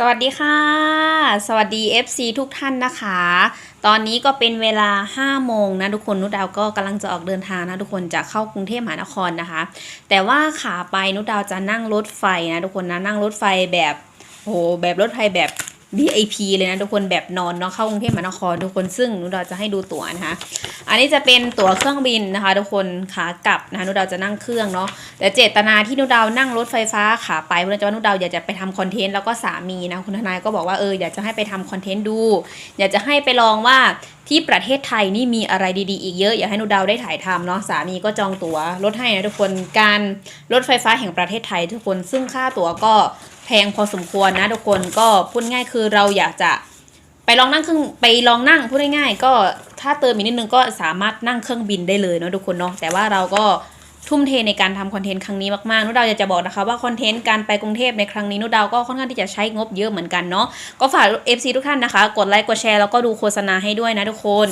สวัสดีค่ะ สวัสดี FC ทุกท่านนะคะ ตอนนี้ก็เป็นเวลา 5 โมงนะทุกคนนุดดาวก็กำลังจะออกเดินทางนะทุกคนจะเข้ากรุงเทพมหานครนะคะ แต่ว่าขาไปนุดดาวจะนั่งรถไฟนะทุกคนนะนั่งรถไฟแบบโหแบบรถไฟแบบ VIP เลยนะทุกคนแบบนอนเนาะเข้ากรุงเทพมหานครทุกคนซึ่งนุดดาวจะให้ดูตั๋วนะคะ อันนี้จะเป็นตั๋วเครื่องบินนะคะ ทุกคนขากลับนะคะนุดาวจะนั่งเครื่องเนาะแต่เจตนาที่นุดาวนั่งรถไฟฟ้าขาไปเพราะว่านุดาวอยากจะไปทำคอนเทนต์แล้วก็สามีนะคุณทนายก็บอกว่าเอออยากจะให้ไปทำคอนเทนต์ดู อยากจะให้ไปลองว่าที่ประเทศไทยนี่มีอะไรดีๆ อีกเยอะ อยากให้นุดาวได้ถ่ายทำเนาะสามีก็จองตั๋วรถให้นะทุกคนการรถไฟฟ้าแห่งประเทศไทยทุกคนซึ่งค่าตั๋วก็ แพงพอสมควรนะทุกคนก็พูดง่ายคือเราอยากจะไปลองนั่งเครื่องไปลองนั่งพูดง่ายๆก็ถ้าเติมอีกนิดนึงก็สามารถนั่งเครื่องบินได้เลยเนาะทุกคนเนาะแต่ว่าเราก็ทุ่มเทในการทำคอนเทนต์ครั้งนี้มากๆ นุดาวอยากจะบอกนะคะว่าคอนเทนต์การไปกรุงเทพในครั้งนี้นุดาวก็ค่อนข้างที่จะใช้งบเยอะเหมือนกันเนาะก็ฝาก FC ทุกท่านนะคะ กดไลค์กดแชร์แล้วก็ดูโฆษณาให้ด้วยนะทุกคน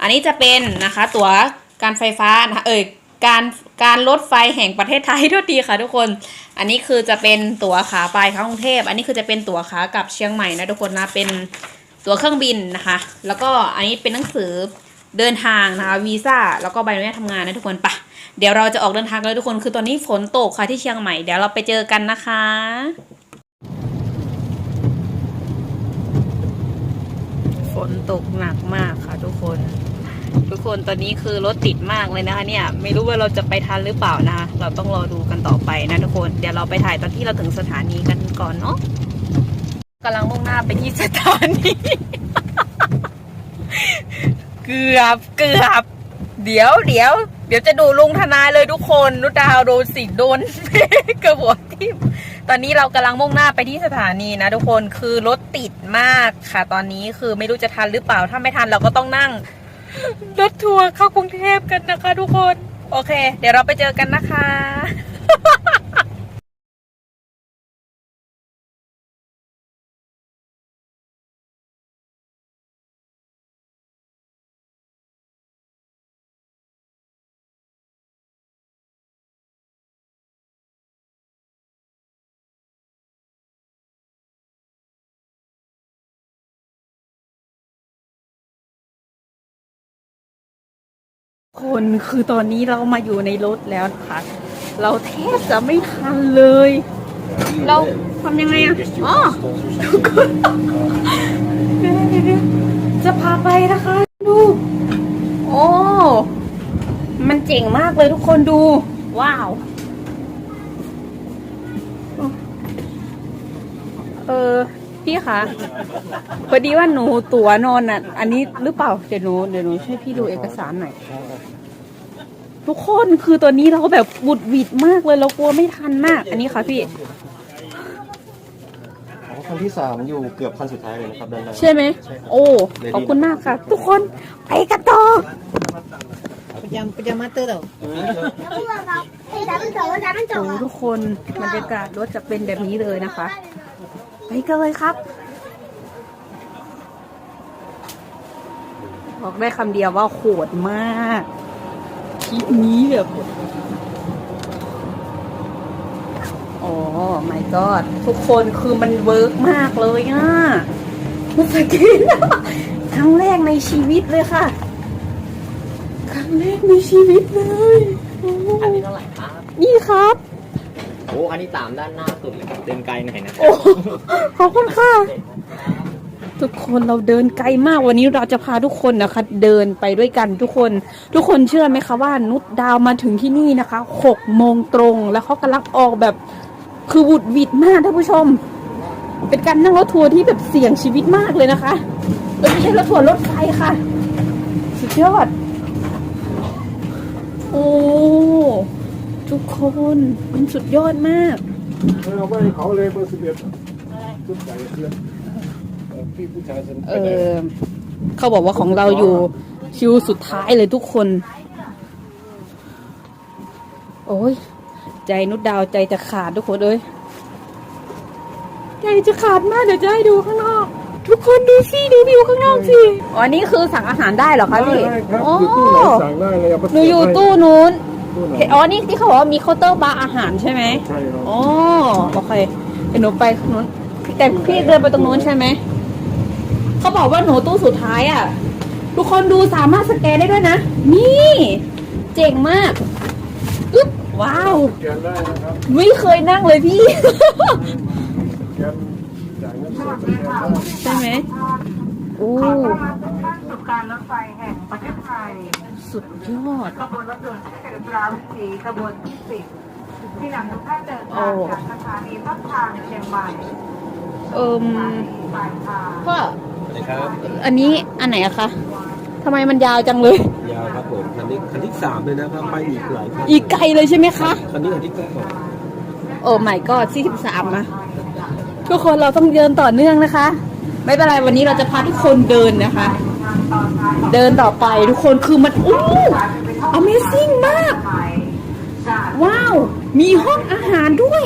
อันนี้จะเป็นนะคะตั๋วการไฟฟ้านะเอ่ย การการรถไฟแห่งประเทศไทยทุกทีค่ะทุกคน อันนี้คือจะเป็นตั๋วขาไปเข้ากรุงเทพ อันนี้คือจะเป็นตั๋วขากลับเชียงใหม่นะทุกคนนะเป็นตั๋วเครื่องบินนะคะ แล้วก็อันนี้เป็นหนังสือเดินทางนะคะวีซ่าแล้วก็ใบอนุญาตทำงานนะทุกคนปะเดี๋ยวเราจะออกเดินทางกันเลยทุกคนคือตอนนี้ฝนตกค่ะที่เชียงใหม่เดี๋ยวเราไปเจอกันนะคะฝนตกหนักมากค่ะทุกคน ทุกคนตอนนี้คือรถติดมากเลยนะคะเนี่ย ไม่รู้ว่าเราจะไปทันหรือเปล่านะคะเราต้องรอดูกันต่อไปนะทุกคนเดี๋ยวเราไปถ่ายตอนที่เราถึงสถานีกันก่อนเนาะกำลังมุ่งหน้าไปที่สถานีเกือบเกือบเดี๋ยวเดี๋ยวเดี๋ยวจะดูลุงทนายเลยทุกคนนุชดาวโดนสิโดนกระหัวทิ่มตอนนี้เรากำลังมุ่งหน้าไปที่สถานีนะทุกคนคือรถติดมากค่ะ ตอนนี้คือไม่รู้จะทันหรือเปล่าถ้าไม่ทันเราก็ต้องนั่ง รถทัวร์เข้ากรุงเทพกันนะคะทุกคน โอเค เดี๋ยวเราไปเจอกันนะคะ คนคือตอนนี้เรามาอยู่ในรถแล้วนะคะเราแทบจะไม่ทันเลย เราทำยังไงอะอ๋อทุกคนจะพาไปนะคะ ดูโอ้มันเจ๋งมากเลยทุกคนดู ว้าว เออ พี่คะพอดีว่าหนูตั๋วนอนอะ อันนี้หรือเปล่า เดี๋ยวหนูเดี๋ยวหนูช่วยพี่ดูเอกสารหน่อย ทุกคนคือตัวนี้เราแบบบุดหวิดมากเลยเรากลัวไม่ทันมาก อันนี้ค่ะพี่อ๋อคันที่สามอยู่เกือบคันสุดท้ายเลยนะครับด้านหน้าใช่ไหม โอ้ ขอบคุณมากค่ะ ทุกคนไปกันต่อ Pajam pajam mata tau. โอ้ทุกคนบรรยากาศรถจะเป็นแบบนี้เลยนะคะ ไปกันเลยครับ บอกได้คำเดียวว่าโหดมากคลิปนี้แบบโอ้ my god ทุกคนคือมันเวิร์กมากเลยอะเมื่อกี้ครั้งแรกในชีวิตเลยค่ะ ครั้งแรกในชีวิตเลยโอ้อันนี้เท่าไหร่ครับ นี่ครับโอ้อันนี้ตามด้านหน้าสุดเลยครับเดินไกลหน่อยนะโอ้ขอบคุณค่ะ ทุกคนเราเดินไกลมากวันนี้เราจะพาทุกคนนะคะ เดินไปด้วยกันทุกคน ทุกคนเชื่อไหมคะว่านุชดาวมาถึงที่นี่นะคะหกโมงตรงแล้วเขากำลังออกแบบคือบุดหวิดมากท่านผู้ชม เป็นการนั่งรถทัวร์ที่แบบเสี่ยงชีวิตมากเลยนะคะเออไม่ใช่รถทัวร์รถไฟค่ะ สุดยอดโอ้ คนมันสุดยอดมากเราไม่เขาเลยเบอร์สิบเอ็ดชุดใหญ่เพื่อนเอ่อพี่ผู้ชายฉันเออเขาบอกว่าของเราอยู่คิวสุดท้ายเลยทุกคน โอ้ยใจนุดดาวใจจะขาดทุกคนเลยใจจะขาดมากเดี๋ยวจะให้ดูข้างนอก ทุกคนดูสิดูวิวข้างนอกสิอ๋อนี่คือสั่งอาหารได้เหรอคะพี่ได้ครับโอ้อยู่ตู้ไหนสั่งได้เลยเอาไปหนูอยู่ ตู้นู้นตู้ไหนอ๋อ นี่ที่เขาบอกว่ามีเคาน์เตอร์บาร์อาหารใช่ไหมใช่ครับ อ๋อโอเคเดี๋ยวหนูไปนู้นแต่พี่เดินไปตรงนู้นใช่ไหม เขาบอกว่าหนูตู้สุดท้ายอะ ทุกคนดูสามารถสแกนได้ด้วยนะ นี่ เจ๋งมากอึ๊บว้าว แกนได้นะครับไม่เคยนั่งเลยพี่ แกนจ่ายเงินสดสแกนได้ใช่ไหม โอ้สุดการรถไฟแห่งประเทศไทย สุดยอด ขบวนรถยนต์ที่เป็นราวสีขบวนที่สิบที่นำทุกท่านเดินทางจากสถานีต้นทางเชียงใหม่เอิมสถานีปลายทางพ่อสวัสดีครับอันนี้อันไหนอะคะทำไมมันยาวจังเลย ยาวครับผมคันนี้คันที่สามเลยนะครับไปอีกหลายคันอีกไกลเลยใช่ไหมคะ คันนี้คันที่เก้าโอ้ไม่ก็สี่สิบสามอะทุกคนเราต้องเดินต่อเนื่องนะคะ ไม่เป็นไรวันนี้เราจะพาทุกคนเดินนะคะ เดินต่อไปทุกคนคือมันอู้ Amazing มาก ว้าว มีห้องอาหารด้วย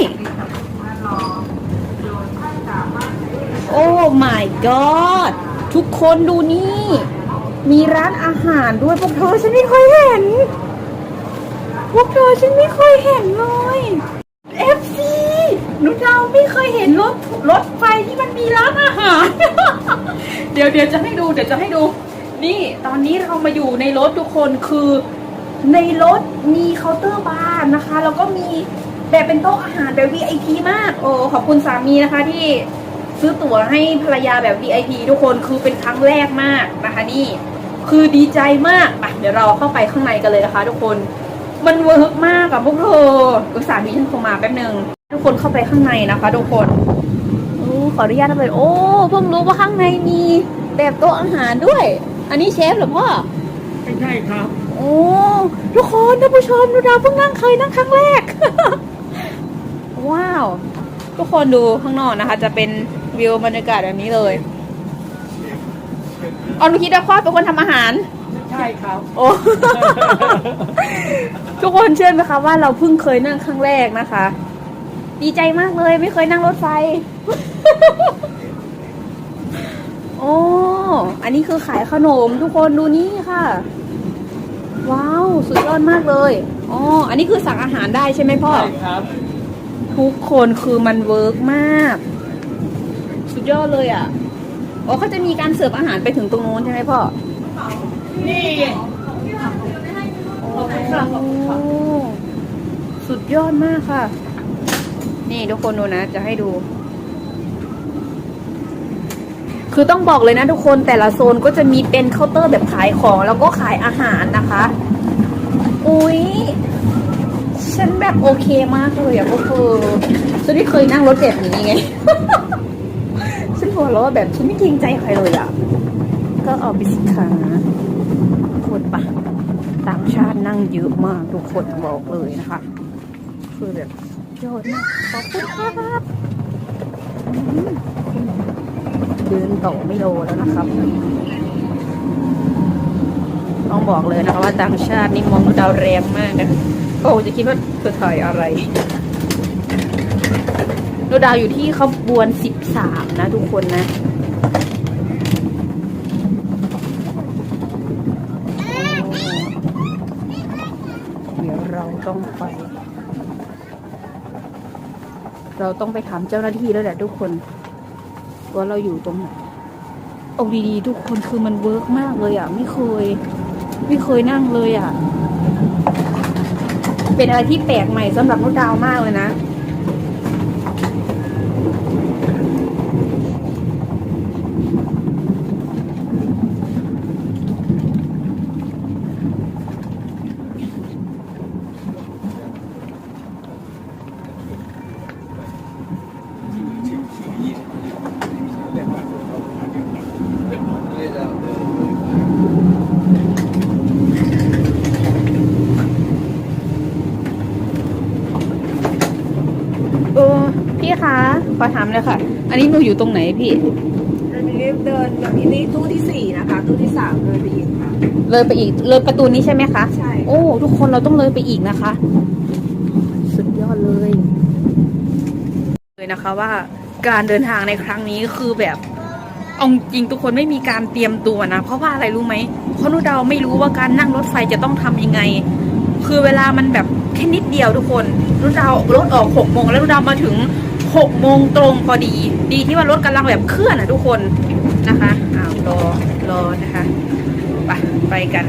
โอ้ my god ทุกคนดูนี่ มีร้านอาหารด้วยพวกเธอฉันไม่เคยเห็น พวกเธอฉันไม่เคยเห็นเลย FC หนูเราไม่เคยเห็นรถรถไฟที่มันมีร้านอาหาร เดี๋ยวเดี๋ยวจะให้ดู เดี๋ยวจะให้ดู นี่ตอนนี้เรามาอยู่ในรถทุกคนคือในรถมีเคาน์เตอร์บาร์นะคะ แล้วก็มีแบบเป็นโต๊ะอาหารแบบ VIP มาก โอ้ขอบคุณสามีนะคะที่ซื้อตั๋วให้ภรรยาแบบ VIP ทุกคนคือเป็นครั้งแรกมากนะคะนี่ คือดีใจมากอะเดี๋ยวเราเข้าไปข้างในกันเลยนะคะ ทุกคนมันเวิร์กมากอะพวกเธออุตส่าห์มีฉันโทรมาแป๊บหนึ่งทุกคนเข้าไปข้างในนะคะ ทุกคนอขออนุญาตนะเลยโอ้เพิ่งรู้ว่าข้างในมีแบบโต๊ะอาหารด้วย อันนี้เชฟเหรอพ่อ ไม่ใช่ครับ โอ้ทุกคนท่านผู้ชมดูดาวเพิ่งนั่งเคยนั่งครั้งแรก ว้าว ทุกคนดูข้างนอกนะคะ จะเป็นวิวบรรยากาศแบบนี้เลยออนุคิดว่าพ่อเป็นคนทำอาหาร ใช่ครับ โอ้ ทุกคนเชื่อไหมคะว่าเราเพิ่งเคยนั่งครั้งแรกนะคะ ดีใจมากเลยไม่เคยนั่งรถไฟ โอ้อันนี้คือขายขนมทุกคนดูนี่ค่ะ ว้าว สุดยอดมากเลยอ๋ออันนี้คือสั่งอาหารได้ใช่ไหมพ่อใช่ครับทุกคนคือมันเวิร์กมาก สุดยอดเลยอะอ๋อเขาจะมีการเสิร์ฟอาหารไปถึงตรงโน้นใช่ไหมพ่อ นี่โอ้สุดยอดมากค่ะ นี่ทุกคนดูนะ จะให้ดู คือต้องบอกเลยนะทุกคนแต่ละโซนก็จะมีเป็นเคาน์เตอร์แบบขายของ แล้วก็ขายอาหารนะคะ อุ้ยฉันแบบโอเคมากเลยอะพวกเธอฉันไม่เคยนั่งรถแบบนี้ไง ฉันหัวเราะแบบฉันไม่เกรงใจใครเลยอะก็เอาไปสิคะคนปะต่างชาตินั่งเยอะมากทุกคนบอกเลยนะคะ คือแบบยอดมากขอบคุณครับ อืมเดินต่อไม่โลแล้วนะครับ ต้องบอกเลยนะคะว่าต่างชาตินี่มองดาวแรงมากนะโอ้จะคิดว่าเธอถ่ายอะไรดูดาวอยู่ที่ขบวนสิบสามนะทุกคนนะเดี๋ยวเราต้องไป เราต้องไปถามเจ้าหน้าที่แล้วแหละทุกคน ว่าเราอยู่ตรงไหนเอาดีๆทุกคนคือมันเวิร์กมากเลยอะ ไม่เคย ไม่เคยนั่งเลยอะ เป็นอะไรที่แปลกใหม่สำหรับนุดดาวมากเลยนะ เออพี่คะ ขอถามเลยค่ะ อันนี้หนูอยู่ตรงไหนพี่อันนี้เดินแบบนี้ตู้ที่สี่นะคะ ตู้ที่สามเลยไปอีกค่ะ เลยไปอีก เลยประตูนี้ใช่ไหมคะ ใช่ โอ้ ทุกคนเราต้องเลยไปอีกนะคะ สุดยอดเลย เลยนะคะว่าการเดินทางในครั้งนี้คือแบบเอาจริงทุกคนไม่มีการเตรียมตัวนะ เพราะว่าอะไรรู้ไหมเพราะนุดาวไม่รู้ว่าการนั่งรถไฟจะต้องทำยังไง คือเวลามันแบบแค่นิดเดียวทุกคนนุดาวรถออกหกโมงแล้วนุดาวมาถึง หกโมงตรงพอดี ดีที่ว่ารถกำลังแบบเคลื่อนอะทุกคนนะคะอ้าวรอรอนะคะไปไปกัน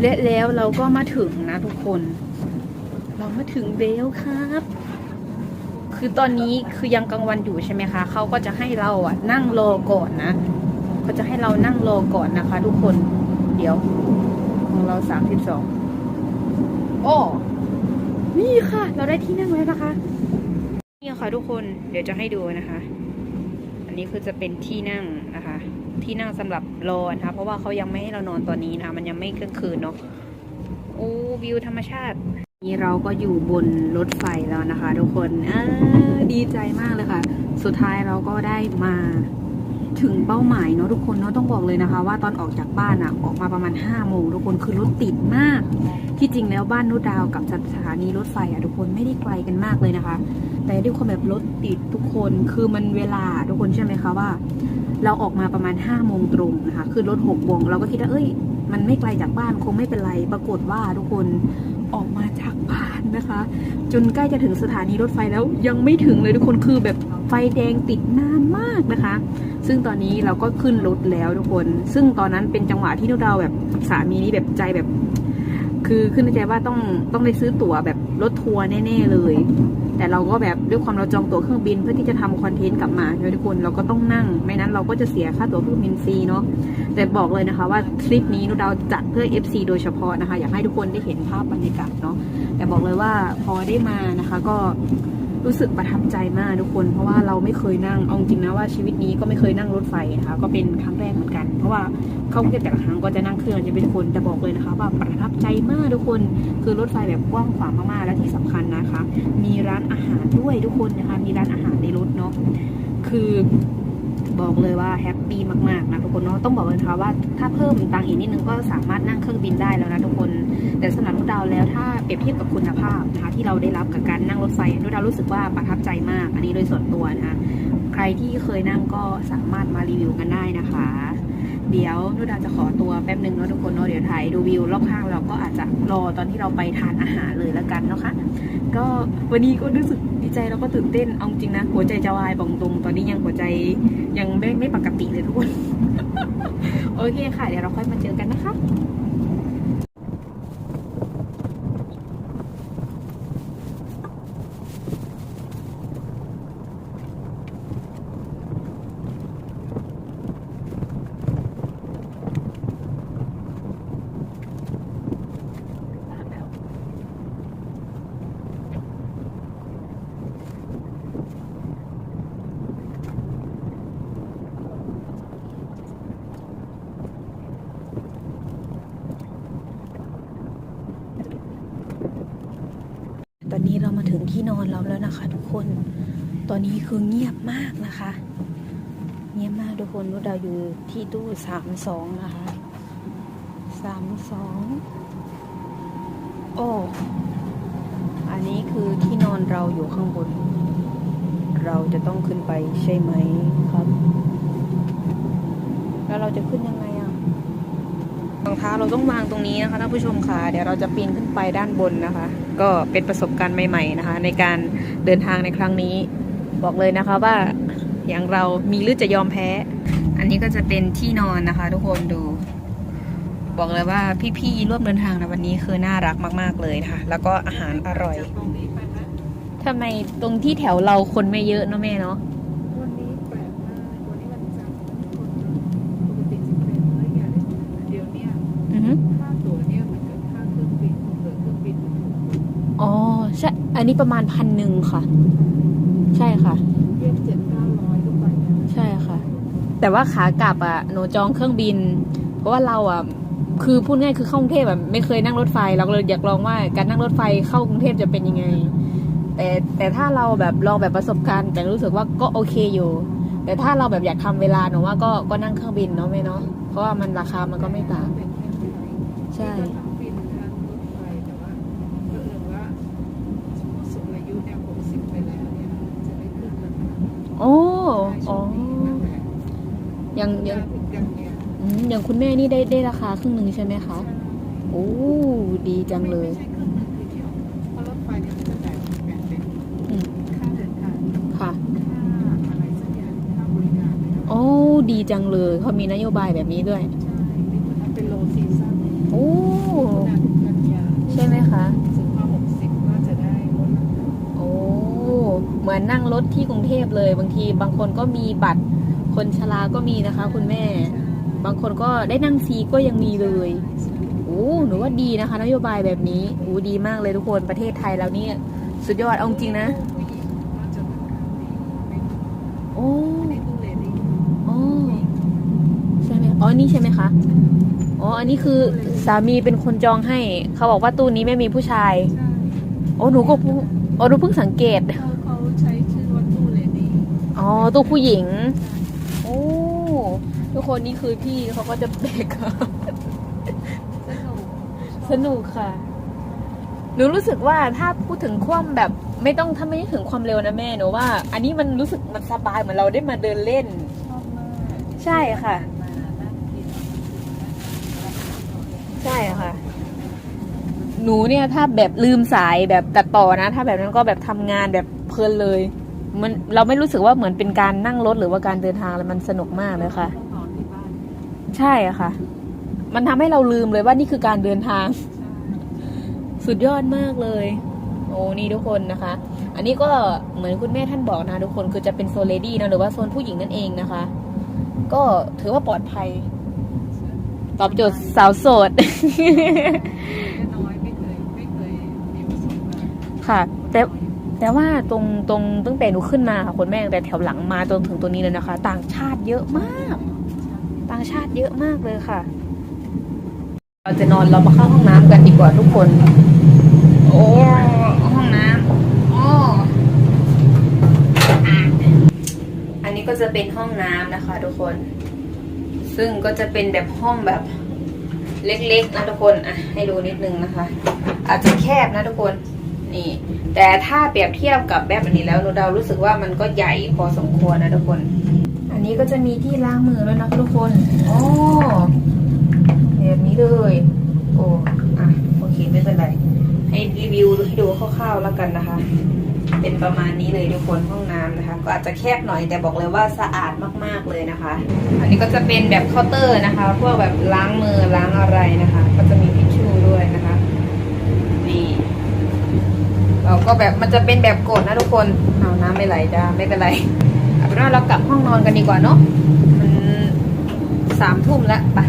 และแล้วเราก็มาถึงนะทุกคน เรามาถึงเบลครับ คือตอนนี้คือยังกลางวันอยู่ใช่ไหมคะเขาก็จะให้เราอะ นั่งรอก่อนนะเขาจะให้เรานั่งรอก่อนนะคะ ทุกคนเดี๋ยว ของเราสามสิบสองโอ้นี่ค่ะ เราได้ที่นั่งแล้วนะคะ ค่ะทุกคนเดี๋ยวจะให้ดูนะคะ อันนี้คือจะเป็นที่นั่งนะคะ ที่นั่งสำหรับรอนะคะ เพราะว่าเขายังไม่ให้เรานอนตอนนี้นะคะ มันยังไม่กลางคืนเนาะโอ้วิวธรรมชาตินี่เราก็อยู่บนรถไฟแล้วนะคะ ทุกคนอดีใจมากเลยค่ะ สุดท้ายเราก็ได้มา ถึงเป้าหมายเนาะทุกคนเนาะต้องบอกเลยนะคะ ว่าตอนออกจากบ้านอะออกมาประมาณ5้าโมงทุกคนคือรถติดมาก ที่จริงแล้วบ้านนุดดาวกับสถานีรถไฟอะทุกคนไม่ได้ไกลกันมากเลยนะคะ แต่ด้วยความแบบรถติดทุกคนคือมันเวลาทุกคนใช่ไหมคะว่า เราออกมาประมาณ5้าโมงตรงนะคะคือรถหกโมงเราก็คิดว่าเอ้ย มันไม่ไกลจากบ้านคงไม่เป็นไร ปรากฏว่าทุกคนออกมาจากบ้านนะคะ จนใกล้จะถึงสถานีรถไฟแล้วยังไม่ถึงเลยทุกคนคือแบบ ไฟแดงติดนานมากนะคะ ซึ่งตอนนี้เราก็ขึ้นรถแล้วทุกคน ซึ่งตอนนั้นเป็นจังหวะที่นุเราแบบสามีนี่แบบใจแบบ คือขึ้นในใจว่าต้องต้องได้ซื้อตั๋วแบบรถทัวร์แน่ๆเลย แต่เราก็แบบด้วยความเราจองตั๋วเครื่องบินเพื่อที่จะทำคอนเทนต์กลับมาใหมทุกคนเราก็ต้องนั่ง ไม่นั้นเราก็จะเสียค่าตั๋วเครื่องบินฟรีเนาะ แต่บอกเลยนะคะว่าคลิปนี้นุดาวจัดเพื่อ FC โดยเฉพาะนะคะ อยากให้ทุกคนได้เห็นภาพบรรยากาศเนาะ แต่บอกเลยว่าพอได้มานะคะก็ รู้สึกประทับใจมากทุกคน เพราะว่าเราไม่เคยนั่งเอาจริงนะว่าชีวิตนี้ก็ไม่เคยนั่งรถไฟนะคะก็เป็นครั้งแรกเหมือนกัน เพราะว่าเข้ากรุงเทพแต่ละครั้งก็จะนั่งเครื่องจะเป็นคนแต่บอกเลยนะคะ ว่าประทับใจมากทุกคนคือรถไฟแบบกว้างขวางมากๆและที่สำคัญนะคะ มีร้านอาหารด้วยทุกคนนะคะ มีร้านอาหารในรถเนาะคือ บอกเลยว่าแฮปปี้มากๆนะทุกคนเนาะต้องบอกเลยนะคะว่าถ้าเพิ่มตังค์อีกนิดนึงก็สามารถนั่งเครื่องบินได้แล้วนะทุกคน แต่สำหรับนุดาวแล้วถ้าเปรียบเทียบกับคุณภาพนะคะที่เราได้รับกับการนั่งรถไฟนุดาวรู้สึกว่าประทับใจมาก อันนี้โดยส่วนตัวนะคะใครที่เคยนั่งก็สามารถมารีวิวกันได้นะคะ เดี๋ยวนุดาวจะขอตัวแป๊บหนึ่งเนาะทุกคนเนาะเดี๋ยวถ่ายดูวิวรอบข้างเราก็อาจจะรอตอนที่เราไปทานอาหารเลยแล้วกันเนาะคะก็วันนี้ก็รู้สึก ใจแล้วก็ตื่นเต้นเอาจริงนะหัวใจจะวายบอกตรงตอนนี้ยังหัวใจยังไม่ไม่ปกติเลยทุกคน โอเคค่ะ เดี๋ยวเราค่อยมาเจอกันนะคะ เรามาถึงที่นอนเราแล้วนะคะ ทุกคน ตอนนี้คือเงียบมากนะคะ เงียบมากทุกคนเราอยู่ที่ตู้สามสองนะคะสามสองโอ้ อันนี้คือที่นอนเราอยู่ข้างบน เราจะต้องขึ้นไปใช่ไหมครับ แล้วเราจะขึ้นยังไงอะรอง เท้าเราต้องวางตรงนี้นะคะท่านผู้ชมค่ะ เดี๋ยวเราจะปีนขึ้นไปด้านบนนะคะ ก็เป็นประสบการณ์ใหม่ ๆนะคะ ในการเดินทางในครั้งนี้ บอกเลยนะคะว่าอย่างเรามีหรือจะยอมแพ้ อันนี้ก็จะเป็นที่นอนนะคะ ทุกคนดู บอกเลยว่าพี่ๆร่วมเดินทางในวันนี้คือน่ารักมาก ๆเลยนะคะแล้วก็อาหารอร่อยทำไมตรงที่แถวเราคนไม่เยอะเนาะแม่เนาะ วันนี้แปลกมากวันนี้วันจันทร์คนปกติจะเป็นร้อยอย่างเดี๋ยวเนี้ย อือฮึ ค่าตั๋วเนี่ยมันเกิดค่าเครื่องบินเหลือเครื่องบินมันถูก อ๋อใช่ อันนี้ประมาณพันหนึ่งค่ะ ใช่ค่ะเรียกเจ็ดเก้าร้อยก็ไปใช่ค่ะ แต่ว่าขากลับอะหนูจองเครื่องบิน เพราะว่าเราอะคือพูดง่ายคือเข้ากรุงเทพแบบไม่เคยนั่งรถไฟ เราเลยอยากลองว่าการนั่งรถไฟเข้ากรุงเทพจะเป็นยังไง แต่แต่ถ้าเราแบบลองแบบประสบการณ์ แต่รู้สึกว่าก็โอเคอยู่ แต่ถ้าเราแบบอยากทำเวลาหนูว่าก็ก็นั่งเครื่องบินเนาะแม่เนาะเพราะว่ามันราคามันก็ไม่ต่างใช่ ยังยังอย่างคุณแม่นี่ได้ได้ราคาครึ่งหนึ่งใช่ไหมคะโอ้ดีจังเลยค่าเดินทางค่ะโอ้ดีจังเลยเขามีนโยบายแบบนี้ด้วย ใช่เป็นโลซีซั่นโอ้ใช่ไหมคะโอ้เหมือนนั่งรถที่กรุงเทพเลย บางทีบางคนก็มีบัตร คนชราก็มีนะคะ คุณแม่ บางคนก็ได้นั่งฟรีก็ยังมีเลยโอ้หนูว่าดีนะคะ นโยบายแบบนี้โอ้ดีมากเลยทุกคนประเทศไทยเราเนี่ยสุดยอดเอาจริงนะผู้หญิงก็จะราคาดีไม่โอ้ไม่ตู้เลดี้โอ้ใช่ไหมอ๋อนี่ใช่ไหมคะอ๋ออันนี้คือสามีเป็นคนจองให้ เขาบอกว่าตู้นี้ไม่มีผู้ชายใช่โอ้หนูก็เพิ่งโอ้หนูเพิ่งสังเกตเขาเขาใช้ชื่อว่าตู้เลดี้อ๋อตู้ผู้หญิงโอ้ ทุกคนนี่คือพี่เขาก็จะเบรกสนุกสนุกค่ะ หนูรู้สึกว่าถ้าพูดถึงความแบบ ไม่ต้องถ้าไม่ถึงความเร็วนะแม่หนูว่า อันนี้มันรู้สึกมันสบายเหมือนเราได้มาเดินเล่นชอบมากใช่ค่ะมานั่งกินใช่ค่ะ หนูเนี่ยถ้าแบบลืมสายแบบตัดต่อนะ ถ้าแบบนั้นก็แบบทำงานแบบเพลินเลย มันเราไม่รู้สึกว่าเหมือนเป็นการนั่งรถหรือว่าการเดินทางเลยมันสนุกมากเลยค่ะ ใช่อะค่ะ มันทำให้เราลืมเลยว่านี่คือการเดินทาง สุดยอดมากเลย โอ้นี่ทุกคนนะคะ อันนี้ก็เหมือนคุณแม่ท่านบอกนะทุกคนคือจะเป็นโซนเลดี้นะหรือว่าโซนผู้หญิงนั่นเองนะคะ ก็ถือว่าปลอดภัย ตอบโจทย์สาวโสด น้อยไม่เคยไม่เคยมีประสบการณ์ค่ะ แต่แต่ว่าตรงตรงตั้งแต่หนูขึ้นมาค่ะคุณแม่ตั้งแต่แถวหลังมาจนถึงตัวนี้เลยนะคะ ต่างชาติเยอะมาก ต่างชาติเยอะมากเลยค่ะ เราจะนอนเรามาเข้าห้องน้ำกันดีกว่าทุกคน โอ้ห้องน้ำอ๋ออันนี้ก็จะเป็นห้องน้ำนะคะ ทุกคน ซึ่งก็จะเป็นแบบห้องแบบเล็กๆนะทุกคนอะให้ดูนิดนึงนะคะ อาจจะแคบนะทุกคนนี่ แต่ถ้าเปรียบเทียบกับแบบอันนี้แล้วหนูเดารู้สึกว่ามันก็ใหญ่พอสมควรนะทุกคนอั นนี้ก็จะมีที่ล้างมือแล้วยนะคะทุกคนอ๋อแบบนี้เลย โอ้อะโอเคไม่เป็นไร ให้รีวิวให้ดูคร่าวๆแล้วกันนะคะ เป็นประมาณนี้เลยทุกคนห้องน้ำนะคะ ก็อาจจะแคบหน่อยแต่บอกเลยว่าสะอาดมากๆเลยนะคะ อันนี้ก็จะเป็นแบบเคาน์เตอร์นะคะ พวกแบบล้างมือล้างอะไรนะคะ ก็จะมีทิชชู่ด้วยนะคะนี่เราก็แบบมันจะเป็นแบบกดนะทุกคนเอาน้ำไม่ไหลจ้าไม่เป็นไรเอาเป็ นว่าเรากลับห้องนอนกันดีกว่าเนาะมันสามทุ่มแล้วไปะ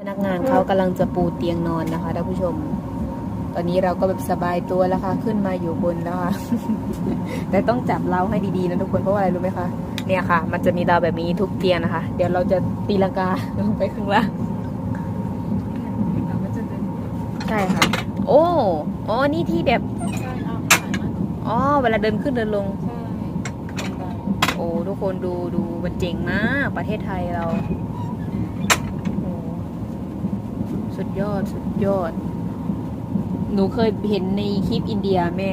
พนักงานเขากำลังจะปูเตียงนอนนะคะท่านผู้ชม ตอนนี้เราก็แบบสบายตัวแล้วค่ะ ขึ้นมาอยู่บนแล้วค่ะ แต่ต้องจับเราให้ดีๆนะทุกคนเพราะว่าอะไรรู้ไหมคะเนี่ยค่ะ มันจะมีเราวแบบนี้ทุกเตียงนะคะ เดี๋ยวเราจะตีลังกาลงไปข้างล่างใช่ค่ะ โอ้ อ๋อ นี่ที่แบบ อ๋อ เวลาเดินขึ้นเดินลง โอ้ทุกคนดูดูมันเจ๋งมากประเทศไทยเราโอ้สุดยอดสุดยอด หนูเคยเห็นในคลิปอินเดียแม่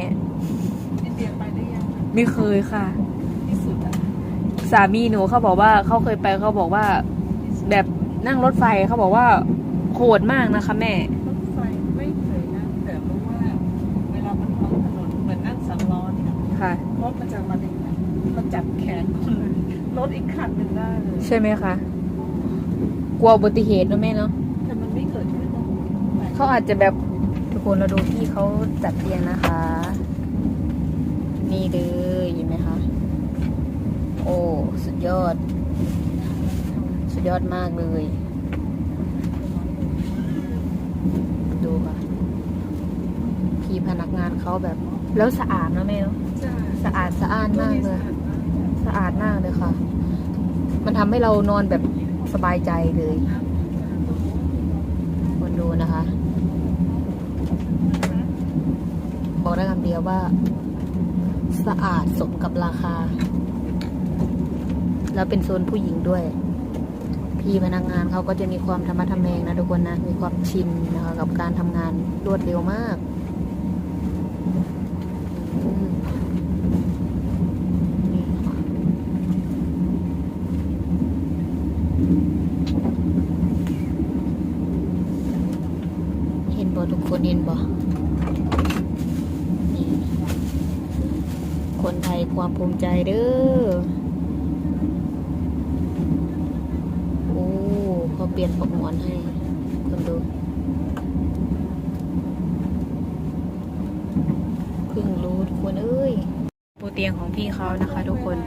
อินเดียไปได้ยังไม่เคยค่ะ ที่สุดอะสามีหนูเขาบอกว่าเขาเคยไปเขาบอกว่า แบบนั่งรถไฟเขาบอกว่าโหดมากนะคะ แม่ รถไฟไม่เคยนั่งแต่รู้ว่า เวลามันท้องถนนเหมือนนั่งสามล้อเนี่ย ค่ะ รถมันจะมาดึงอะมาจับแขนคนเลยร ถอีกคันหนึ่งได้เลยใช่ไหมคะ กลัวอุบัติเหตุเนอะแม่เนาะ แต่มันไม่เกิดขึ้นนะเขาอาจจะแบบทุกคนเราดูที่เขาจัดเตียงนะคะ นี่เลยเห็นไหมคะ โอ้ สุดยอด สุดยอดมากเลย ดูค่ะ พี่พนักงานเขาแบบ แล้วสะอาดนะแม่เนาะใช่สะอาดสะอ้านมากเลย สะอาดมากเลยค่ะ มันทำให้เรานอนแบบสบายใจเลยคนดูนะคะ บอกได้คำเดียวว่า สะอาดสมกับราคา แล้วเป็นโซนผู้หญิงด้วย พี่พนักงานเขาก็จะมีความธรรมะทแมงนะทุกคนนะ มีความชินนะคะกับการทำงานรวดเร็วมาก ทุกคนเห็นบ่คนไทยความภูมิใจเด้อ โอ้เขาเปลี่ยนปกหมอนให้ คนดูพึ่งรู้ทุกคนเอ้ย ปูเตียงของพี่เขานะคะทุกคน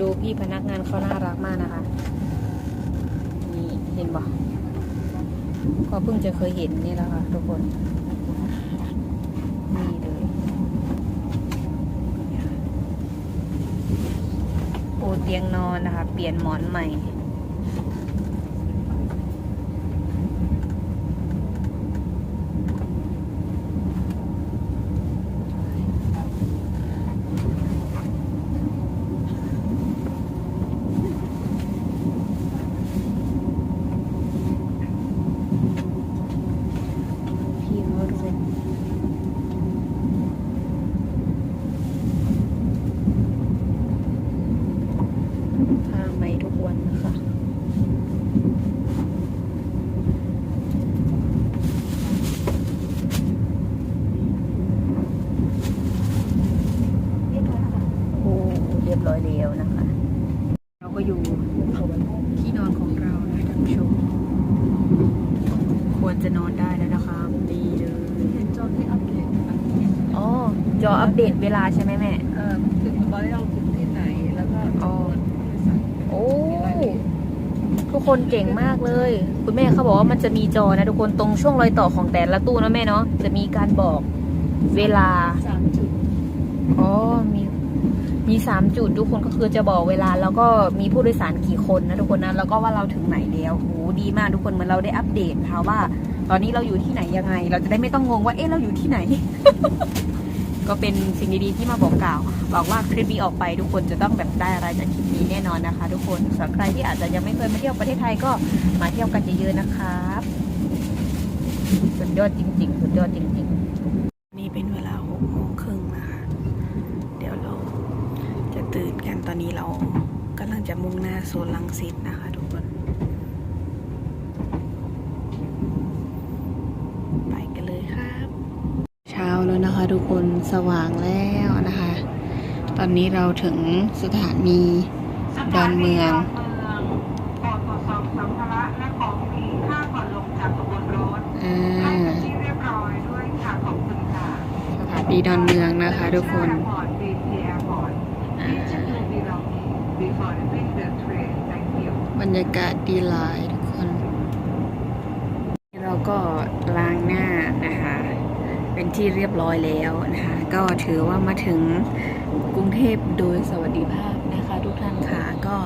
ดูพี่พนักงานเขาน่ารักมากนะคะนี่เห็นปะก็เพิ่งจะเคยเห็นนี่แหละค่ะทุกคนนี่เลยโอเตียงนอนนะคะ เปลี่ยนหมอนใหม่ พี่เขาดูพาไปทุกวันนะคะ โอ้เรียบร้อยแล้วนะคะ เราก็อยู่ที่นอนของเรานะท่านผู้ชม ควรจะนอนได้แล้วนะคะดีเลย เห็นจอที่อัปเดตนะคะ อ๋อ จออัป เดตเวลาใช่ไหมแม่ เอ่อถึงตอนที่เราถึงที่ไหนแล้วก็อ๋อจำนวนผู้โดยสารโอ้ ทุกคนเก่งมากเลย คุณแม่เขาบอกว่ามันจะมีจอนะทุกคนตรงช่วงรอยต่อของแต่ละตู้นะแม่เนาะจะมีการบอกเวลา สามจุดอ๋อ มี มีสามจุดทุกคนก็คือจะบอกเวลา แล้วก็มีผู้โดยสารกี่คนนะทุกคนนะแล้วก็ว่าเราถึงไหนแล้วโหดีมากทุกคนเหมือนเราได้อัปเดตนะคะว่า ตอนนี้เราอยู่ที่ไหนยังไง เราจะได้ไม่ต้องงงว่าเอ๊ะเราอยู่ที่ไหน ก็เป็นสิ่งดีๆที่มาบอกกล่าวบอกว่าคลิปนี้ออกไปทุกคนจะต้องแบบได้อะไรจากคลิปนี้แน่นอนนะคะ ทุกคนสำหรับใครที่อาจจะยังไม่เคยมาเที่ยวประเทศไทยก็มาเที่ยวกันเยอะๆนะครับสุดยอดจริงๆสุดยอดจริง ๆ นี่เป็นเวลาหกโมงครึ่งนะคะเดี๋ยวเราจะตื่นกันตอนนี้เรากำลังจะมุ่งหน้าโซนลังสิตนะคะ ทุกคน ไปกันเลยครับ เช้าแล้วนะคะ ทุกคนสว่างแล้วนะคะ ตอนนี้เราถึงสถานีดอนเมืองโปรดตรวจสอบสัมภาระและของมีค่าก่อนลงจากขบวนรถอ่ให้าเป็นที่เรียบร้อยด้วยค่ะขอบคุณค่ะสถานีดอนเมืองนะคะทุกคน Airport, BT Airport. Please check your belongings before leaving the train. Thank you. บรรยากาศดีหลายทุกคน เราก็ล้างหน้านะคะ เป็นที่เรียบร้อยแล้วนะคะ ก็ถือว่ามาถึงกรุงเทพโดยสวัสดิภาพนะคะ ทุกท่านค่ะก็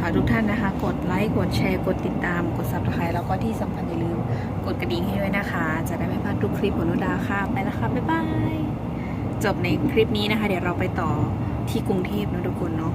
ฝากทุกท่านนะคะ กดไลค์กดแชร์กดติดตาม กด subscribe แล้วก็ที่สำคัญอย่าลืมกดกระดิ่งให้ด้วยนะคะ จะได้ไม่พลาดทุกคลิปของนุดาค่ะไปแล้วค่ะบ๊ายบายจบในคลิปนี้นะคะ เดี๋ยวเราไปต่อที่กรุงเทพนะทุกคนเนาะ